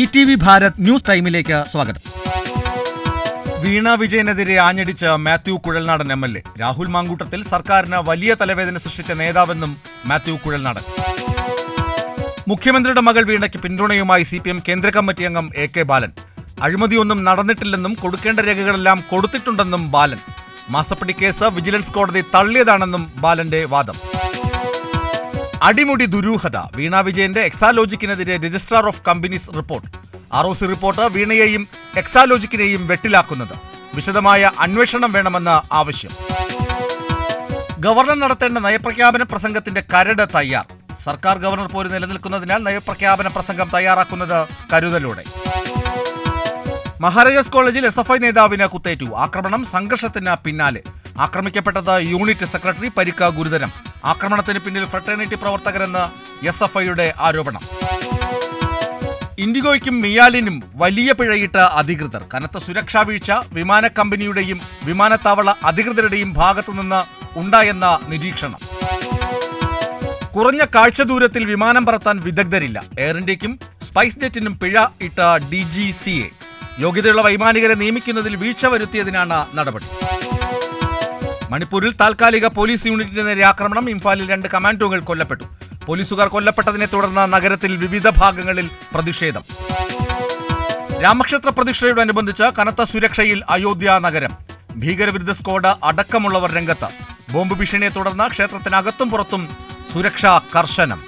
E T V Bharat news ടൈമിലേക്ക് സ്വാഗതം. വീണ വിജയനെതിരെ ആഞ്ഞടിച്ച Mathew Kuzhalnadan M L A. Rahul Mamkootathil സർക്കാരിന് വലിയ തലവേദന സൃഷ്ടിച്ച നേതാവെന്നും മാത്യു കുഴൽനാടൻ. മുഖ്യമന്ത്രിയുടെ മകൾ വീണയ്ക്ക് പിന്തുണയുമായി സി പി എം കേന്ദ്ര കമ്മിറ്റി അംഗം എ കെ ബാലൻ. അഴിമതിയൊന്നും നടന്നിട്ടില്ലെന്നും കൊടുക്കേണ്ട രേഖകളെല്ലാം കൊടുത്തിട്ടുണ്ടെന്നും ബാലൻ. മാസപ്പടി കേസ് വിജിലൻസ് കോടതി തള്ളിയതാണെന്നും ബാലന്റെ വാദം. അടിമുടി ദുരൂഹത. വീണ വിജയന്റെ എക്സാലോജിക്കിനെതിരെ registrar of companies report. R O C report വീണയെയും എക്സാലോജിക്കിനെയും വെട്ടിലാക്കുന്നത്. വിശദമായ അന്വേഷണം വേണമെന്ന് ആവശ്യം. ഗവർണർ നടത്തേണ്ട നയപ്രഖ്യാപന പ്രസംഗത്തിന്റെ കരട് തയ്യാർ. സർക്കാർ ഗവർണർ പോലും നിലനിൽക്കുന്നതിനാൽ നയപ്രഖ്യാപന പ്രസംഗം തയ്യാറാക്കുന്നത് കരുതലോടെ. മഹാരാജാസ് കോളേജിൽ എസ് എഫ് ഐ നേതാവിന് കുത്തേറ്റു. ആക്രമണം സംഘർഷത്തിന് പിന്നാലെ. ആക്രമിക്കപ്പെട്ടത് യൂണിറ്റ് സെക്രട്ടറി പരിക്ക് ഗുരുതരം. ആക്രമണത്തിന് പിന്നിൽ ഫ്രട്ടേണിറ്റി പ്രവർത്തകരെന്ന് എസ് എഫ് ഐയുടെ ആരോപണം. ഇൻഡിഗോയ്ക്കും മിയാലിനും വലിയ പിഴയിട്ട അധികൃതർ. കനത്ത സുരക്ഷാ വീഴ്ച വിമാന കമ്പനിയുടെയും വിമാനത്താവള അധികൃതരുടെയും ഭാഗത്തുനിന്ന് ഉണ്ടായെന്ന നിരീക്ഷണം. കുറഞ്ഞ കാഴ്ച ദൂരത്തിൽ വിമാനം പറത്താൻ വിദഗ്ധരില്ല. എയർ ഇന്ത്യക്കും സ്പൈസ് ജെറ്റിനും പിഴ ഇട്ട ഡി ജി സി എ യോഗ്യതയുള്ള വൈമാനികരെ നിയമിക്കുന്നതിൽ വീഴ്ച വരുത്തിയതിനാണ് നടപടി. മണിപ്പൂരിൽ താൽക്കാലിക പോലീസ് യൂണിറ്റിന് നേരെ ആക്രമണം. ഇംഫാലിൽ രണ്ട് കമാൻഡോകൾ കൊല്ലപ്പെട്ടു. പോലീസുകാർ കൊല്ലപ്പെട്ടതിനെ തുടർന്ന് നഗരത്തിൽ വിവിധ ഭാഗങ്ങളിൽ പ്രതിഷേധം. രാമക്ഷേത്ര പ്രതിഷ്ഠയോടനുബന്ധിച്ച് കനത്ത സുരക്ഷയിൽ അയോധ്യ നഗരം. ഭീകരവിരുദ്ധ സ്ക്വാഡ് അടക്കമുള്ളവർ രംഗത്ത്. ബോംബ് ഭീഷണിയെ തുടർന്ന് ക്ഷേത്രത്തിനകത്തും പുറത്തും സുരക്ഷ കർശനം.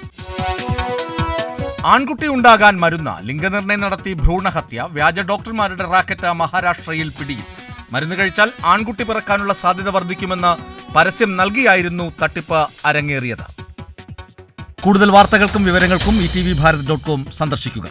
ആൺകുട്ടി ഉണ്ടാകാൻ മരുന്ന. ലിംഗനിർണയം നടത്തി ഭ്രൂണഹത്യ. വ്യാജ ഡോക്ടർമാരുടെ റാക്കറ്റ് മഹാരാഷ്ട്രയിൽ പിടിയിൽ. മരുന്ന് കഴിച്ചാൽ ആൺകുട്ടി പിറക്കാനുള്ള സാധ്യത വർദ്ധിക്കുമെന്ന് പരസ്യം നൽകിയായിരുന്നു തട്ടിപ്പ് അരങ്ങേറിയത്. കൂടുതൽ വാർത്തകൾക്കും വിവരങ്ങൾക്കും E T V Bharat dot com സന്ദർശിക്കുക.